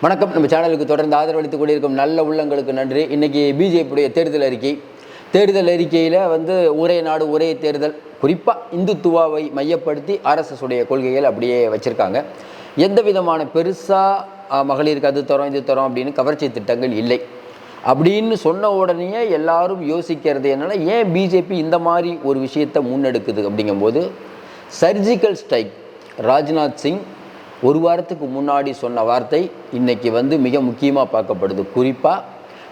வணக்கம். நம்ம சேனலுக்கு தொடர்ந்து ஆதரவளித்துக் கொண்டிருக்கும் நல்ல உள்ளங்களுக்கு நன்றி. இன்னைக்கு பிஜேபியுடைய தேர்தல் அறிக்கை. தேர்தல் அறிக்கையில் வந்து ஒரே நாடு ஒரே தேர்தல். குறிப்பாக இந்துத்துவாவை மையப்படுத்தி RSS உடைய கொள்கைகள் அப்படியே வச்சுருக்காங்க. எந்த விதமான பெருசாக மகளிருக்கு அது தரோம் இது தரோம் அப்படின்னு கவர்ச்சி திட்டங்கள் இல்லை. அப்படின்னு சொன்ன உடனே எல்லாரும் யோசிக்கிறது என்னென்னா ஏன் பிஜேபி இந்த மாதிரி ஒரு விஷயத்தை முன்னெடுக்குது அப்படிங்கும்போது சர்ஜிக்கல் ஸ்ட்ரைக் ராஜ்நாத் சிங் ஒரு வாரத்துக்கு முன்னாடி சொன்ன வார்த்தை இன்னைக்கு வந்து மிக முக்கியமாக பார்க்கப்படுது. குறிப்பாக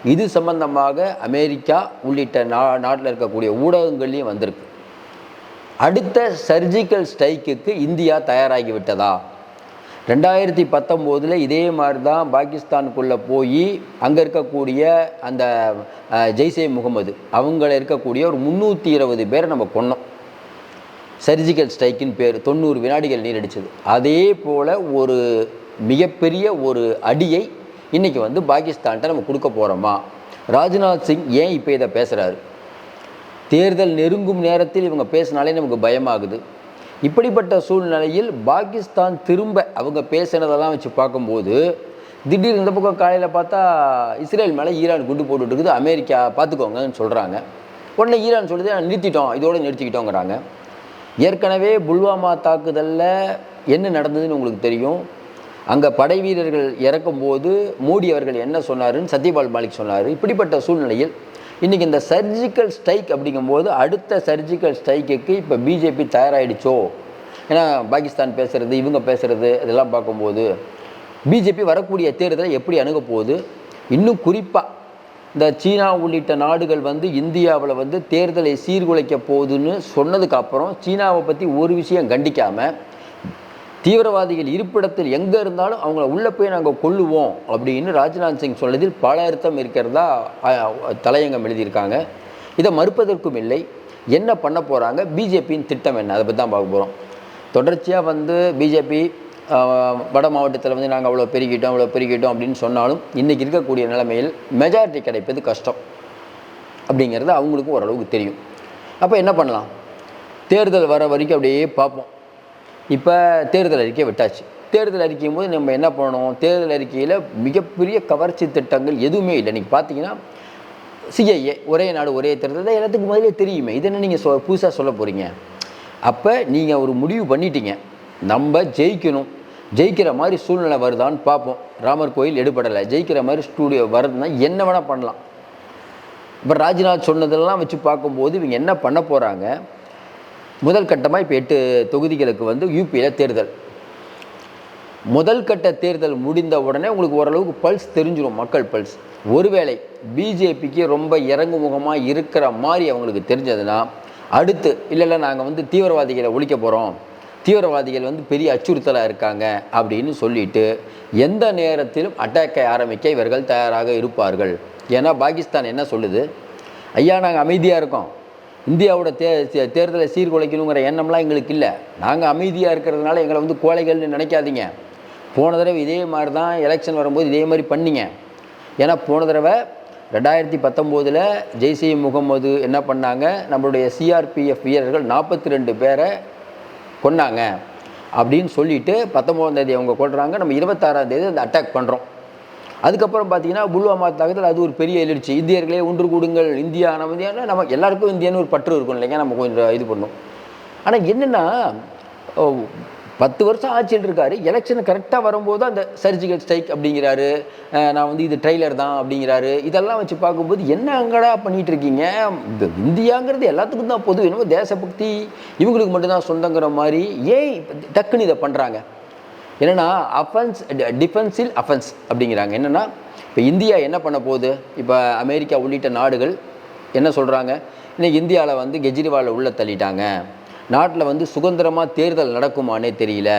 இது சம்பந்தமாக அமெரிக்கா உள்ளிட்ட நா நாட்டில் இருக்கக்கூடிய ஊடகங்கள்லையும் வந்திருக்கு. அடுத்த சர்ஜிக்கல் ஸ்ட்ரைக்குக்கு இந்தியா தயாராகி விட்டதா? ரெண்டாயிரத்தி பத்தொம்போதில் இதே மாதிரி தான் பாகிஸ்தானுக்குள்ளே போய் அங்கே இருக்கக்கூடிய அந்த அஹ், ஜெய்ஷே முகமது அவங்கள இருக்கக்கூடிய ஒரு முந்நூற்றி இருபது பேரை நம்ம கொன்னோம். சர்ஜிக்கல் ஸ்ட்ரைக்கின் பேர் தொண்ணூறு வினாடிகள் நீரடிச்சது அதே போல் ஒரு மிகப்பெரிய ஒரு அடியை இன்றைக்கி வந்து பாகிஸ்தான்கிட்ட நம்ம கொடுக்க போகிறோமா ராஜ்நாத் சிங் ஏன் இப்போ இதை பேசுகிறாரு தேர்தல் நெருங்கும் நேரத்தில் இவங்க பேசினாலே நமக்கு பயமாகுது. இப்படிப்பட்ட சூழ்நிலையில் பாகிஸ்தான் திரும்ப அவங்க பேசினதெல்லாம் வச்சு பார்க்கும்போது திடீர்னு இந்த பக்கம் காலையில் பார்த்தா இஸ்ரேல் மேலே ஈரான் குண்டு போட்டுட்டு இருக்குது அமெரிக்கா பார்த்துக்கோங்கன்னு சொல்கிறாங்க உடனே ஈரான் சொல்லுது நிறுத்திட்டோம் இதோடு நிறுத்திக்கிட்டோங்கிறாங்க. ஏற்கனவே புல்வாமா தாக்குதலில் என்ன நடந்ததுன்னு உங்களுக்கு தெரியும். அங்கே படை வீரர்கள் இறக்கும்போது மோடி அவர்கள் என்ன சொன்னாருன்னு சத்யபால் மாலிக் சொன்னார். இப்படிப்பட்ட சூழ்நிலையில் இன்றைக்கி இந்த சர்ஜிக்கல் ஸ்ட்ரைக் அப்படிங்கும்போது அடுத்த சர்ஜிக்கல் ஸ்ட்ரைக்குக்கு இப்போ பிஜேபி தயாராகிடுச்சோ ஏன்னா பாகிஸ்தான் பேசுகிறது இவங்க பேசுகிறது இதெல்லாம் பார்க்கும்போது பிஜேபி வரக்கூடிய தேர்தலை எப்படி அணுக போகுது இன்னும் குறிப்பாக இந்த சீனா உள்ளிட்ட நாடுகள் வந்து இந்தியாவில் வந்து தேர்தலை சீர்குலைக்க போகுதுன்னு சொன்னதுக்கு அப்புறம் சீனாவை பற்றி ஒரு விஷயம் கண்டிக்காமல் தீவிரவாதிகள் இருப்பிடத்தில் எங்கே இருந்தாலும் அவங்கள உள்ளே போய் நாங்கள் கொல்லுவோம் அப்படின்னு ராஜ்நாத் சிங் சொன்னதில் பல அர்த்தம் இருக்கிறதா தலையங்கம் எழுதியிருக்காங்க. இதை மறுப்பதற்கும் இல்லை. என்ன பண்ண போகிறாங்க பிஜேபியின் திட்டம் என்ன? அதை பற்றி தான் பார்க்க போகிறோம் தொடர்ச்சியாக வந்து பிஜேபி வட மாவட்டத்தில் வந்து நாங்கள் அவ்வளோ பெருகிட்டோம் அவ்வளோ பெருகிட்டோம் அப்படின்னு சொன்னாலும் இன்றைக்கி இருக்கக்கூடிய நிலைமையில் மெஜாரிட்டி கிடைப்பது கஷ்டம் அப்படிங்கிறது அவங்களுக்கும் ஓரளவுக்கு தெரியும். அப்போ என்ன பண்ணலாம்? தேர்தல் வர வரைக்கும் அப்படியே பார்ப்போம். இப்போ தேர்தல் அறிக்கையை விட்டாச்சு. தேர்தல் அறிக்கையும் போது நம்ம என்ன பண்ணணும்? தேர்தல் அறிக்கையில் மிகப்பெரிய கவர்ச்சி திட்டங்கள் எதுவுமே இல்லை. நீங்கள் பார்த்தீங்கன்னா சிஐஏ ஒரே நாடு ஒரே தேர்தல். தான் எல்லாத்துக்கும் முதலே தெரியுமே. இது என்ன நீங்கள் சொ புதுசாக சொல்ல போகிறீங்க அப்போ நீங்கள் ஒரு முடிவு பண்ணிட்டீங்க. நம்ம ஜெயிக்கணும். ஜெயிக்கிற மாதிரி சூழ்நிலை வருதான்னு பார்ப்போம். ராமர் கோயில் எடுபடலை. ஜெயிக்கிற மாதிரி ஸ்டூடியோ வருதுன்னா என்ன வேணால் பண்ணலாம். இப்போ ராஜ்நாத் சொன்னதெல்லாம் வச்சு பார்க்கும்போது இவங்க என்ன பண்ண போகிறாங்க முதல் கட்டமாக இப்போ எட்டு தொகுதிகளுக்கு வந்து யூபியில் தேர்தல். முதல் கட்ட தேர்தல் முடிந்த உடனே உங்களுக்கு ஓரளவுக்கு பல்ஸ் தெரிஞ்சிடும் மக்கள் பல்ஸ் ஒருவேளை பிஜேபிக்கு ரொம்ப இறங்கு முகமாக இருக்கிற மாதிரி அவங்களுக்கு தெரிஞ்சதுன்னா அடுத்து இல்லை இல்லை நாங்கள் வந்து தீவிரவாதிகளை ஒழிக்க போகிறோம் தீவிரவாதிகள் வந்து பெரிய அச்சுறுத்தலாக இருக்காங்க அப்படின்னு சொல்லிட்டு எந்த நேரத்திலும் அட்டாக்கை ஆரம்பிக்க இவர்கள் தயாராக இருப்பார்கள். ஏன்னா பாகிஸ்தான் என்ன சொல்லுது? ஐயா நாங்கள் அமைதியாக இருக்கோம். இந்தியாவோட தே தே- தேர்தலை சீர்குலைக்கணுங்கிற எண்ணம்லாம் எங்களுக்கு இல்லை. நாங்கள் அமைதியாக இருக்கிறதுனால எங்களை வந்து கோழைகள்னு நினைக்காதீங்க. போன தடவை இதே மாதிரி தான் எலெக்ஷன் வரும்போது இதே மாதிரி பண்ணீங்க. ஏன்னா போன தடவை ரெண்டாயிரத்தி பத்தொம்போதில் ஜெய்சி முகமது என்ன பண்ணாங்க? நம்மளுடைய சிஆர்பிஎஃப் வீரர்கள் நாற்பத்தி ரெண்டு பேரை கொன்னாங்க அப்படின்னு சொல்லிட்டு பத்தொம்போதாம் தேதி அவங்க கொள்றாங்க நம்ம இருபத்தாறாம் தேதி அந்த அட்டாக் பண்ணுறோம் அதுக்கப்புறம் பார்த்தீங்கன்னா புல்வாமா தாக்குதல் அது ஒரு பெரிய எழுச்சி. இந்தியர்களே ஒன்று கூடுங்கள் இந்தியா நம்ம நம்ம எல்லாருக்கும் இந்தியான்னு ஒரு பற்று இருக்கும் இல்லைங்க நம்ம கொஞ்சம் இது பண்ணும் ஆனால் என்னென்னா ஓ, பத்து வருஷம் ஆட்சியில் இருக்காரு எலெக்ஷன் கரெக்டாக வரும்போது அந்த சர்ஜிக்கல் ஸ்ட்ரைக் அப்படிங்கிறாரு. நான் வந்து இது ட்ரெய்லர் தான் அப்படிங்கிறாரு. இதெல்லாம் வச்சு பார்க்கும்போது என்ன அங்கடா பண்ணிட்டு இருக்கீங்க இந்த இந்தியாங்கிறது எல்லாத்துக்கும் தான் பொது. என்னமோ தேசபக்தி இவங்களுக்கு மட்டும்தான் சொந்தங்கிற மாதிரி. ஏன் டக்குன்னு இதை பண்ணுறாங்க என்னன்னா அஃபென்ஸ் டிஃபென்சில் அஃபென்ஸ் அப்படிங்கிறாங்க. என்னென்னா இப்போ இந்தியா என்ன பண்ண போகுது? இப்போ அமெரிக்கா உள்ளிட்ட நாடுகள் என்ன சொல்கிறாங்க இன்றைக்கி இந்தியாவில் வந்து கெஜ்ரிவாலை உள்ளே தள்ளிட்டாங்க. நாட்டில் வந்து சுதந்திரமாக தேர்தல் நடக்குமானே தெரியல.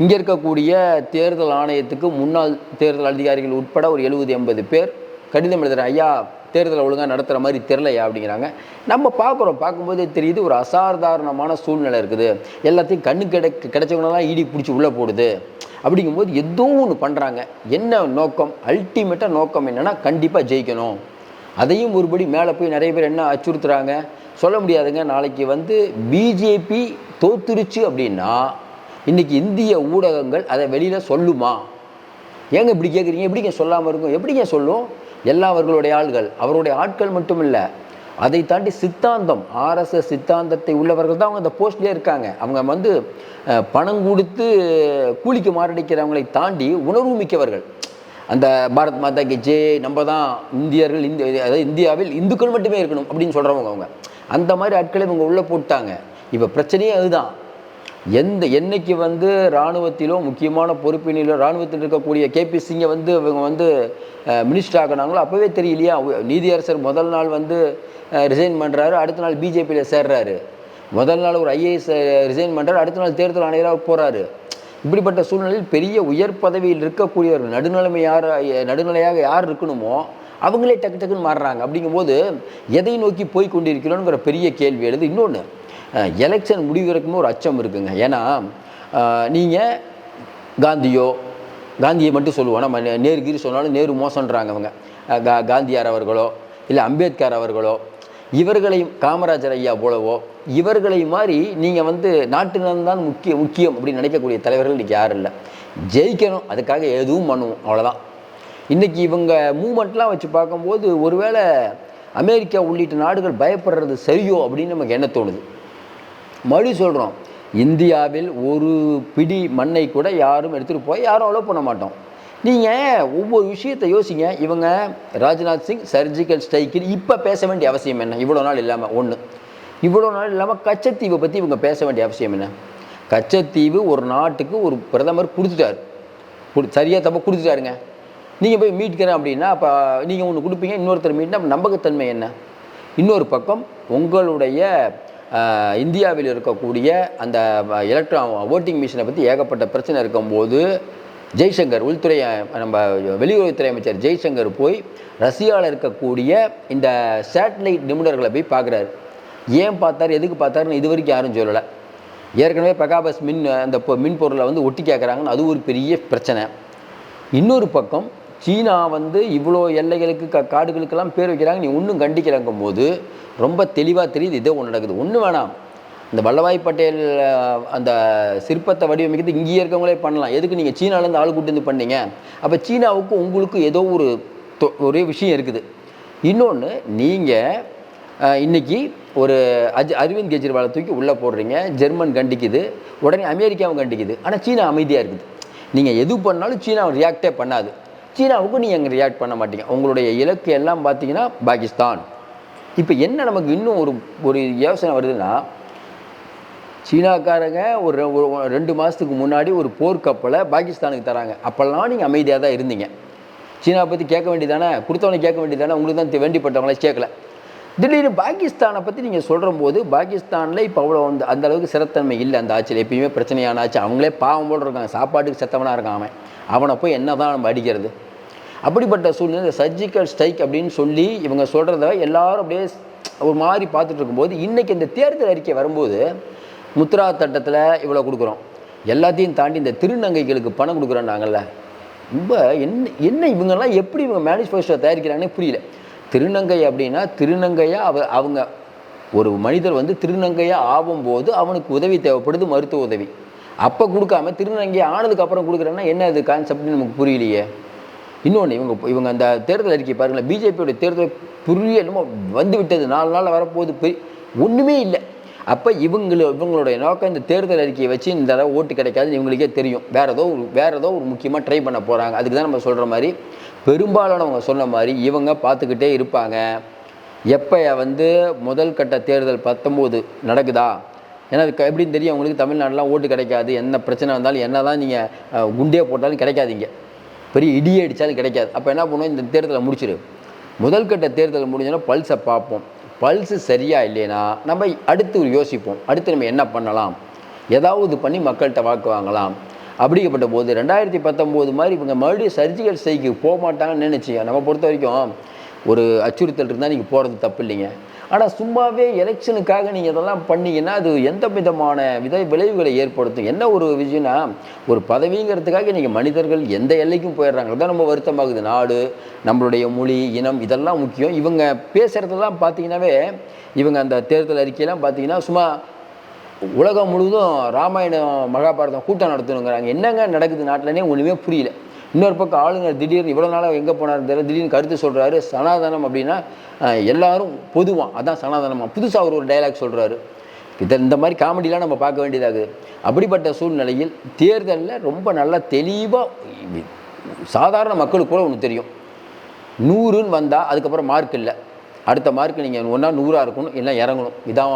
இங்கே இருக்கக்கூடிய தேர்தல் ஆணையத்துக்கு முன்னாள் தேர்தல் அதிகாரிகள் உட்பட ஒரு எழுபது எண்பது பேர் கடிதம் எழுதுகிற ஐயா தேர்தலை ஒழுங்காக நடத்துகிற மாதிரி தெரிலையா அப்படிங்கிறாங்க. நம்ம பார்க்குறோம் பார்க்கும்போதே தெரியுது ஒரு அசாதாரணமான சூழ்நிலை இருக்குது. எல்லாத்தையும் கண்ணு கிடை கிடைச்சவங்களெல்லாம் ஈடி பிடிச்சி உள்ளே போடுது. அப்படிங்கும்போது ஏதோ ஒன்று பண்ணுறாங்க என்ன நோக்கம்? அல்டிமேட்டாக நோக்கம் என்னென்னா கண்டிப்பாக ஜெயிக்கணும். அதையும் ஒருபடி மேலே போய் நிறைய பேர் என்ன அச்சுறுத்துறாங்க? சொல்ல முடியாதுங்க. நாளைக்கு வந்து பிஜேபி தோத்துருச்சு அப்படின்னா இன்றைக்கி இந்திய ஊடகங்கள் அதை வெளியில் சொல்லுமா? ஏங்க இப்படி கேட்குறீங்க எப்படிங்க சொல்லாமல் இருக்கும்? எப்படிங்க சொல்லும்? எல்லா அவர்களுடைய ஆள்கள் அவருடைய ஆட்கள் மட்டும் இல்லை அதை தாண்டி சித்தாந்தம் ஆர்எஸ்எஸ் சித்தாந்தத்தை உள்ளவர்கள் தான் அவங்க அந்த போஸ்ட்லேயே இருக்காங்க. அவங்க வந்து பணம் கொடுத்து கூலிக்கு மாரடிக்கிறவங்களை தாண்டி உணர்வு மிக்கவர்கள். அந்த பாரத் மாதா கி ஜே நம்ம தான் இந்தியர்கள் இந்திய அதாவது இந்தியாவில் இந்துக்கள் மட்டுமே இருக்கணும் அப்படின்னு சொல்கிறவங்க அவங்க. அந்த மாதிரி ஆட்களை இவங்க உள்ளே போட்டாங்க. இப்போ பிரச்சனையே அதுதான். எந்த என்னைக்கு வந்து இராணுவத்திலோ முக்கியமான பொறுப்பினிலோ இராணுவத்தில் இருக்கக்கூடிய கேபி சிங்கை வந்து இவங்க வந்து மினிஸ்டர் ஆகினாங்களோ அப்போவே தெரியலையா? நீதியரசர் முதல் நாள் வந்து ரிசைன் பண்ணுறாரு அடுத்த நாள் பிஜேபியில் சேர்றாரு. முதல் நாள் ஒரு ஐஏஎஸ் ரிசைன் பண்ணுறாரு அடுத்த நாள் தேர்தல் ஆணையராக போகிறாரு இப்படிப்பட்ட சூழ்நிலையில் பெரிய உயர் பதவியில் இருக்கக்கூடியவர்கள் நடுநிலைமை யார் நடுநிலையாக யார் இருக்கணுமோ அவங்களே டக்கு டக்குன்னு மாறுறாங்க. அப்படிங்கும்போது எதை நோக்கி போய் கொண்டிருக்கிறோங்கிற பெரிய கேள்வி எழுது. இன்னொன்று எலெக்ஷன் முடிவதற்குன்னு ஒரு அச்சம் இருக்குங்க. ஏன்னா நீங்கள் காந்தியோ காந்தியை மட்டும் சொல்லுவோம். நம்ம நேரு சொன்னாலும் நேரு மோசன்றாங்க அவங்க. கா காந்தியார் அவர்களோ இல்லை அம்பேத்கர் அவர்களோ இவர்களையும் காமராஜர் ஐயா போலவோ இவர்களை மாதிரி நீங்கள் வந்து நாட்டு நலன்தான் முக்கிய முக்கியம் அப்படின்னு நினைக்கக்கூடிய தலைவர்கள் இன்றைக்கி யாரும் இல்லை. ஜெயிக்கணும். அதுக்காக எதுவும் பண்ணுவோம். அவ்வளோதான் இன்றைக்கி இவங்க மூமெண்ட்லாம் வச்சு பார்க்கும்போது ஒருவேளை அமெரிக்கா உள்ளிட்ட நாடுகள் பயப்படுறது சரியோ அப்படின்னு நமக்கு என்ன தோணுது? மறுபடியும் சொல்கிறோம் இந்தியாவில் ஒரு பிடி மண்ணை கூட யாரும் எடுத்துகிட்டு போய் யாரும் அலோவ் பண்ண மாட்டோம். நீங்கள் ஒவ்வொரு விஷயத்தை யோசிங்க இவங்க ராஜ்நாத் சிங் சர்ஜிக்கல் ஸ்ட்ரைக்கில் இப்போ பேச வேண்டிய அவசியம் என்ன? இவ்வளோ நாள் இல்லாமல் ஒன்று இவ்வளோ நாள் இல்லாமல் கச்சத்தீவை பற்றி இவங்க பேச வேண்டிய அவசியம் என்ன? கச்சத்தீவு ஒரு நாட்டுக்கு ஒரு பிரதமர் கொடுத்துட்டாரு. சரியாக தப்பாக கொடுத்துட்டாருங்க. நீங்கள் போய் மீட்கிறேன் அப்படின்னா அப்போ நீங்கள் ஒன்று கொடுப்பீங்க இன்னொருத்தர் மீட்னா நம்பகத்தன்மை என்ன? இன்னொரு பக்கம் உங்களுடைய இந்தியாவில் இருக்கக்கூடிய அந்த எலக்ட்ரான் ஓட்டிங் மிஷினை பற்றி ஏகப்பட்ட பிரச்சனை இருக்கும்போது ஜெய்சங்கர் உள்துறை நம்ம வெளியுறவுத்துறை அமைச்சர் ஜெய்சங்கர் போய் ரஷ்யாவில் இருக்கக்கூடிய இந்த சேட்டலைட் நிபுணர்களை போய் பார்க்குறாரு ஏன் பார்த்தாரு எதுக்கு பார்த்தாருன்னு இது வரைக்கும் யாரும் சொல்லலை. ஏற்கனவே பிரகாபஸ் மின் அந்த பொ- மின் பொருளை வந்து ஒட்டி கேட்குறாங்கன்னு அது ஒரு பெரிய பிரச்சனை. இன்னொரு பக்கம் சீனா வந்து இவ்வளோ எல்லைகளுக்கு க காடுகளுக்கெல்லாம் பேர் வைக்கிறாங்க. நீ ஒன்றும் கண்டிக்கிறங்கும் போது ரொம்ப தெளிவாக தெரியுது. இதோ ஒன்று நடக்குது. ஒன்றும் வேணாம். இந்த வல்லபாய் பட்டேல் அந்த சிற்பத்தை வடிவமைக்கிறது இங்கேயே இருக்கவங்களே பண்ணலாம். எதுக்கு நீங்கள் சீனாலேருந்து ஆள் கூட்டு வந்து பண்ணீங்க? அப்போ சீனாவுக்கு உங்களுக்கு ஏதோ ஒரு தொ- ஒரே விஷயம் இருக்குது. இன்னொன்று நீங்கள் இன்றைக்கி ஒரு அஜ் அரவிந்த் கெஜ்ரிவாலை தூக்கி உள்ளே போடுறீங்க. ஜெர்மன் கண்டிக்குது. உடனே அமெரிக்காவும் கண்டிக்குது. ஆனால் சீனா அமைதியாக இருக்குது. நீங்கள் எது பண்ணாலும் சீனா ரியாக்டே பண்ணாது. சீனாவுக்கு நீங்கள் அங்கே ரியாக்ட் பண்ண மாட்டீங்க. உங்களுடைய இலக்கு எல்லாம் பார்த்தீங்கன்னா பாகிஸ்தான். இப்போ என்ன நமக்கு இன்னும் ஒரு ஒரு யோசனை வருதுன்னா சீனாக்காரங்க ஒரு ஒரு ரெண்டு மாதத்துக்கு முன்னாடி ஒரு போர்க்கப்பலை பாகிஸ்தானுக்கு தராங்க. அப்போல்லாம் நீங்கள் அமைதியாக தான் இருந்தீங்க. சீனாவை பற்றி கேட்க வேண்டியதானே? கொடுத்தவனை கேட்க வேண்டியதானே? உங்களுக்கு தான் வேண்டிப்பட்டவங்களே கேட்கல. திடீர்னு பாகிஸ்தானை பற்றி நீங்கள் சொல்கிற போது பாகிஸ்தானில் இப்போ அவ்வளோ வந்து அந்த அளவுக்கு சிறத்தன்மை இல்லை அந்த ஆட்சியில். எப்பயுமே பிரச்சனையான ஆச்சு அவங்களே பாவம் போல் இருக்காங்க. சாப்பாட்டுக்கு செத்தவனாக இருக்கான் அவன். அவனை போய் என்ன தான் நம்ம அடிக்கிறது? அப்படிப்பட்ட சூழ்நிலை சர்ஜிக்கல் ஸ்ட்ரைக் அப்படின்னு சொல்லி இவங்க சொல்கிறத எல்லாரும் அப்படியே ஒரு மாதிரி பார்த்துட்டு இருக்கும்போது இன்றைக்கி இந்த தேர்தல் அறிக்கை வரும்போது முத்ரா தட்டத்தில் இவ்வளோ கொடுக்குறோம். எல்லாத்தையும் தாண்டி இந்த திருநங்கைகளுக்கு பணம் கொடுக்குறோம் நாங்கள்ல ரொம்ப என்ன என்ன இவங்கெல்லாம் எப்படி இவங்க மேனிஃபெஸ்டோ தயாரிக்கிறாங்கன்னே புரியல. திருநங்கை அப்படின்னா திருநங்கையாக அவ அவங்க ஒரு மனிதர் வந்து திருநங்கையாக ஆகும்போது அவனுக்கு உதவி தேவைப்படுது மருத்துவ உதவி. அப்போ கொடுக்காம திருநங்கை ஆனதுக்கு அப்புறம் கொடுக்குறேன்னா என்ன அது கான்செப்ட்னு நமக்கு புரியலையே. இன்னொன்று இவங்க இவங்க அந்த தேர்தல் அறிக்கை பாருங்களேன் பிஜேபியோட தேர்தல் புரிய என்னமோ வந்து விட்டது. நாலு நாளில் வரப்போகுது. பெரிய ஒன்றுமே இல்லை. அப்போ இவங்கள இவங்களுடைய நோக்கம் இந்த தேர்தல் அறிக்கையை வச்சு இந்த தடவை ஓட்டு கிடைக்காதுன்னு இவங்களுக்கே தெரியும். வேறு ஏதோ ஒரு வேறு ஏதோ ஒரு முக்கியமாக ட்ரை பண்ண போகிறாங்க அதுக்கு தான் நம்ம சொல்கிற மாதிரி பெரும்பாலானவங்க சொன்ன மாதிரி இவங்க பார்த்துக்கிட்டே இருப்பாங்க. எப்போ வந்து முதல் கட்ட தேர்தல் பத்தொம்போது நடக்குதா? ஏன்னா அது எப்படின்னு தெரியும். அவங்களுக்கு தமிழ்நாடுலாம் ஓட்டு கிடைக்காது. என்ன பிரச்சனை வந்தாலும் என்ன தான் நீங்கள் குண்டே போட்டாலும் கிடைக்காதீங்க. பெரிய இடியே அடித்தாலும் கிடைக்காது. அப்போ என்ன பண்ணுவோம்? இந்த தேர்தலை முடிச்சிரு. முதல் கட்ட தேர்தல் முடிஞ்சோன்னா பல்ஸை பார்ப்போம். பல்ஸு சரியா இல்லைன்னா நம்ம அடுத்து ஒரு யோசிப்போம். அடுத்து நம்ம என்ன பண்ணலாம்? ஏதாவது பண்ணி மக்கள்கிட்ட வாக்கு வாங்கலாம். அப்படிங்கப்பட்ட போது ரெண்டாயிரத்தி பத்தொம்போது மாதிரி இவங்க மறுபடியும் சர்ஜிக்கல் ஸ்ட்ரைக்கு போக மாட்டாங்கன்னு நினச்சிங்க நம்ம பொறுத்த வரைக்கும் ஒரு அச்சுறுத்தல் இருந்தால் நீங்கள் போகிறது தப்பு இல்லைங்க. ஆனால் சும்மாவே எலெக்ஷனுக்காக நீங்கள் இதெல்லாம் பண்ணீங்கன்னா அது எந்த விதமான வித விளைவுகளை ஏற்படுத்தும்? என்ன ஒரு விஷயம்னா ஒரு பதவிங்கிறதுக்காக நீங்கள் மனிதர்கள் எந்த எல்லைக்கும் போயிடுறாங்க. தான் ரொம்ப வருத்தமாகுது. நாடு நம்மளுடைய மொழி இனம் இதெல்லாம் முக்கியம். இவங்க பேசுகிறதெல்லாம் பார்த்தீங்கன்னாவே இவங்க அந்த தேர்தல் அறிக்கையெல்லாம் பார்த்தீங்கன்னா சும்மா உலகம் முழுவதும் ராமாயணம் மகாபாரதம் கூட்டம் நடத்தணுங்கிறாங்க. என்னங்க நடக்குது? நாட்டிலனே ஒன்றுமே புரியல. இன்னொரு பக்கம் ஆளுநர் திடீர்னு இவ்வளோ நாளாக எங்கே போனார் தெரியல. திடீர்னு கருத்து சொல்கிறாரு சனாதனம் அப்படின்னா எல்லாரும் பொதுவாக அதான் சனாதனமாக புதுசாக அவர் ஒரு டைலாக் சொல்கிறாரு இதை இந்த மாதிரி காமெடிலாம் நம்ம பார்க்க வேண்டியதாகுது அப்படிப்பட்ட சூழ்நிலையில் தேர்தலில் ரொம்ப நல்லா தெளிவாக சாதாரண மக்களுக்கு கூட ஒன்று தெரியும். நூறுன்னு வந்தால் அதுக்கப்புறம் மார்க் இல்லை. அடுத்த மார்க் நீங்கள் ஒன்றா நூறாக இருக்கணும் இல்லை இறங்கணும். இதான்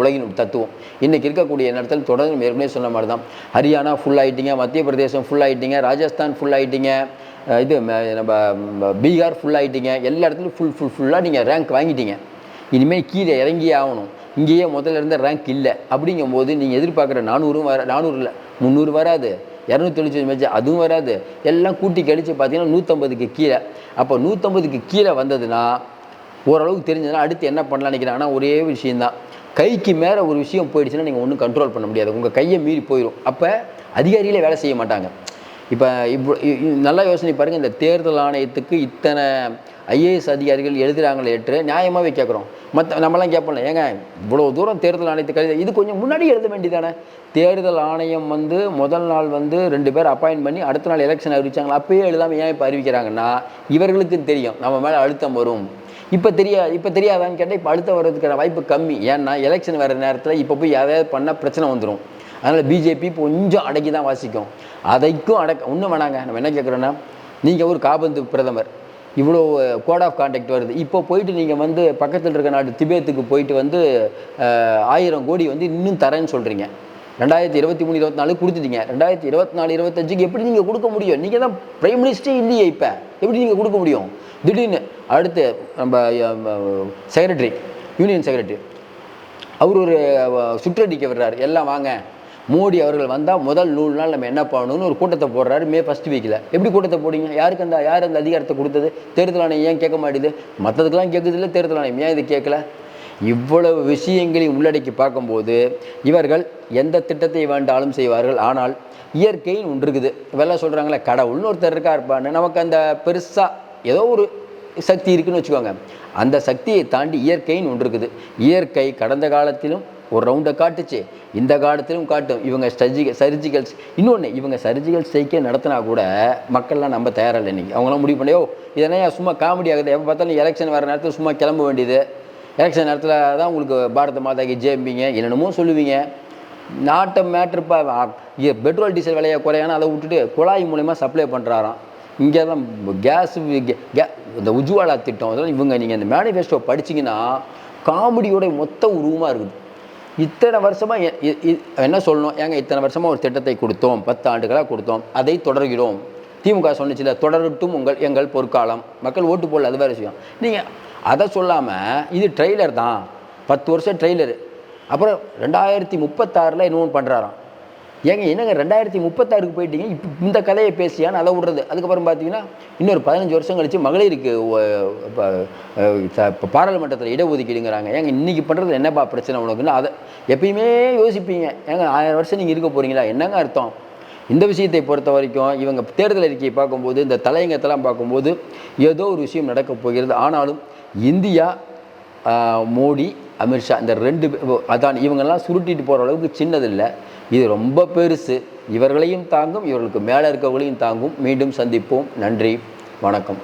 உலகின் தத்துவம். இன்றைக்கி இருக்கக்கூடிய நேரத்தில் தொடர்ந்து ஏற்கனவே சொன்ன மாதிரி தான் ஹரியானா ஃபுல் ஆகிட்டீங்க மத்திய பிரதேசம் ஃபுல் ஆகிட்டீங்க ராஜஸ்தான் ஃபுல் ஆகிட்டீங்க இது நம்ம பீகார் ஃபுல் ஆகிட்டீங்க எல்லா இடத்துலையும் ஃபுல் ஃபுல் ஃபுல்லாக நீங்கள் ரேங்க் வாங்கிட்டீங்க. இனிமேல் கீழே இறங்கியே ஆகணும். இங்கேயே முதல்ல இருந்த ரேங்க் இல்லை. அப்படிங்கும்போது நீங்கள் எதிர்பார்க்குற நானூறும் வர நானூறு இல்லை. முந்நூறு வராது. இரநூத்தி மேட்ச் அதுவும் வராது. எல்லாம் கூட்டி கழித்து பார்த்தீங்கன்னா நூற்றம்பதுக்கு கீழே. அப்போ நூற்றம்பதுக்கு கீழே வந்ததுன்னா ஓரளவுக்கு தெரிஞ்சதுன்னா அடுத்து என்ன பண்ணலாம் நினைக்கிறேன் ஆனால் ஒரே விஷயந்தான் கைக்கு மேலே ஒரு விஷயம் போயிடுச்சுன்னா நீங்கள் ஒன்றும் கண்ட்ரோல் பண்ண முடியாது. உங்கள் கையை மீறி போயிடும் அப்போ அதிகாரிகளே வேலை செய்ய மாட்டாங்க. இப்போ இப்போ நல்லா யோசனை பாருங்கள் இந்த தேர்தல் ஆணையத்துக்கு இத்தனை ஐஏஎஸ் அதிகாரிகள் எழுதுகிறாங்களே ஏற்று நியாயமாகவே கேட்குறோம் மற்ற நம்மலாம் கேட்போம்ல ஏங்க இவ்வளோ தூரம் தேர்தல் ஆணையத்துக்கு எழுத இது கொஞ்சம் முன்னாடி எழுத வேண்டியதானே தேர்தல் ஆணையம் வந்து முதல் நாள் வந்து ரெண்டு பேர் அப்பாயின்ட் பண்ணி அடுத்த நாள் எலெக்ஷன் அறிவிச்சாங்களா? அப்பயே எழுதாமல் ஏன் இப்போ அறிவிக்கிறாங்கன்னா இவர்களுக்கு தெரியும். நம்ம மேலே அழுத்தம் வரும். இப்போ தெரியா இப்போ தெரியாதான்னு கேட்டால் இப்போ அடுத்த வர்றதுக்கான வாய்ப்பு கம்மி. ஏன்னா எலெக்ஷன் வர நேரத்தில் இப்போ போய் எதாவது பண்ணால் பிரச்சனை வந்துடும் அதனால் பிஜேபி கொஞ்சம் அடக்கி தான் வாசிக்கும். அதைக்கும் அடக்க ஒன்றும் வேணாங்க. நம்ம என்ன கேட்குறோன்னா நீங்கள் ஒரு காபந்து பிரதமர். இவ்வளோ கோட் ஆஃப் கான்டாக்ட் வருது. இப்போ போயிட்டு நீங்கள் வந்து பக்கத்தில் இருக்க நாட்டு திபேத்துக்கு போயிட்டு வந்து ஆயிரம் கோடி வந்து இன்னும் தரேன்னு சொல்கிறீங்க ரெண்டாயிரத்தி இருபத்தி மூணு இருபத்தி நாலு கொடுத்துட்டீங்க. ரெண்டாயிரத்தி இருபத்தி நாலு இருபத்தஞ்சுக்கு எப்படி நீங்கள் கொடுக்க முடியும்? நீங்கள் தான் பிரைம் மினிஸ்டரே இல்லையே இப்போ. எப்படி நீங்கள் கொடுக்க முடியும்? திடீர்னு அடுத்து நம்ம செக்ரட்டரி யூனியன் செக்ரட்டரி அவர் ஒரு சுற்றடிக்க சுற்றறிக்கை விடுறாரு எல்லாம் வாங்க. மோடி அவர்கள் வந்தால் முதல் நூறு நாள் நம்ம என்ன பண்ணணும்னு ஒரு கூட்டத்தை போடுறாரு. மே ஃபஸ்ட் வீக்கில் எப்படி கூட்டத்தை போடுங்க யாருக்கு அந்த யார் அந்த அதிகாரத்தை கொடுத்தது? தேர்தல் ஆணையம் ஏன் கேட்க மாட்டேது மற்றதுக்கெல்லாம் கேட்குது இல்லை தேர்தல் ஆணையம் ஏன் இது கேட்கல? இவ்வளவு விஷயங்களையும் உள்ளடக்கி பார்க்கும்போது இவர்கள் எந்த திட்டத்தை வேண்டாலும் செய்வார்கள். ஆனால் இயற்கையின் ஒன்று இருக்குது. இவெல்லாம் சொல்கிறாங்களே கடவுள்னு ஒருத்தர் இருக்கா இருப்பான்னு நமக்கு அந்த பெருசாக ஏதோ ஒரு சக்தி இருக்குன்னு வச்சுக்கோங்க. அந்த சக்தியை தாண்டி இயற்கைன்னு ஒன்று இருக்குது. இயற்கை கடந்த காலத்திலும் ஒரு ரவுண்டை காட்டுச்சு. இந்த காலத்திலும் காட்டும். இவங்க சர்ஜிக்கல் சர்ஜிக்கல்ஸ் இன்னொன்று இவங்க சர்ஜிக்கல் ஸ்ட்ரைக்கே நடத்தினா கூட மக்கள்லாம் நம்ம தயாரில்லை இன்னைக்கு. அவங்களாம் முடிவு பண்ணியோ இதனால் சும்மா காமெடி ஆகுது. எப்போ பார்த்தாலும் எலெக்ஷன் வர நேரத்தில் சும்மா கிளம்ப வேண்டியது. எலெக்ஷன் நேரத்தில் தான் உங்களுக்கு பாரத மாதாக்கு ஜெயம்பிங்க என்னென்னமோ சொல்லுவீங்க. நாட்டை மேட்ருப்பா பெட்ரோல் டீசல் விலையை குறையானா அதை விட்டுட்டு குழாய் மூலயமா சப்ளை பண்ணுறாராம் இங்கே தான் கேஸ் இந்த உஜ்வாலா திட்டம் அதெல்லாம் இவங்க நீங்கள் இந்த மேனிஃபெஸ்டோ படிச்சீங்கன்னா காமெடியோட மொத்த உருவமாக இருக்குது. இத்தனை வருஷமாக என்ன சொல்லணும்? ஏங்க இத்தனை வருஷமாக ஒரு திட்டத்தை கொடுத்தோம் பத்து ஆண்டுகளாக கொடுத்தோம் அதை தொடர்கிறோம். திமுக சொன்னிச்சுல தொடரட்டும் உங்கள் எங்கள் பொற்காலம். மக்கள் ஓட்டு போடல அது வேறு விஷயம். நீங்கள் அதை சொல்லாமல் இது ட்ரெய்லர் தான். பத்து வருஷம் ட்ரெய்லரு அப்புறம் ரெண்டாயிரத்தி முப்பத்தாறில் இன்னொன்று பண்ணுறாராம் ஏங்க என்னங்க ரெண்டாயிரத்தி முப்பத்தாறுக்கு போயிட்டீங்க? இப்போ இந்த கதையை பேசியான்னு அதை விடுறது. அதுக்கப்புறம் பார்த்தீங்கன்னா இன்னொரு பதினஞ்சு வருஷம் கழித்து மகளிருக்கு இப்போ, பாராளுமன்றத்தில் இடஒதுக்கீடுங்கிறாங்க. ஏங்க இன்றைக்கி பண்ணுறது என்னப்பா பிரச்சனை உனக்குன்னு அதை எப்பயுமே யோசிப்பீங்க. ஏங்க ஆயிரம் வருஷம் நீங்கள் இருக்க போகிறீங்களா என்னங்க அர்த்தம்? இந்த விஷயத்தை பொறுத்த வரைக்கும் இவங்க தேர்தல் அறிக்கையை பார்க்கும்போது இந்த தலையங்கத்தெல்லாம் பார்க்கும்போது ஏதோ ஒரு விஷயம் நடக்கப் போகிறது. ஆனாலும் இந்தியா மோடி அமித்ஷா இந்த ரெண்டு அதான் இவங்கெல்லாம் சுருட்டிட்டு போகிற அளவுக்கு சின்னதில்லை. இது ரொம்ப பெருசு. இவர்களையும் தாங்கும் இவர்களுக்கு மேலே இருக்கவர்களையும் தாங்கும். மீண்டும் சந்திப்போம். நன்றி. வணக்கம்.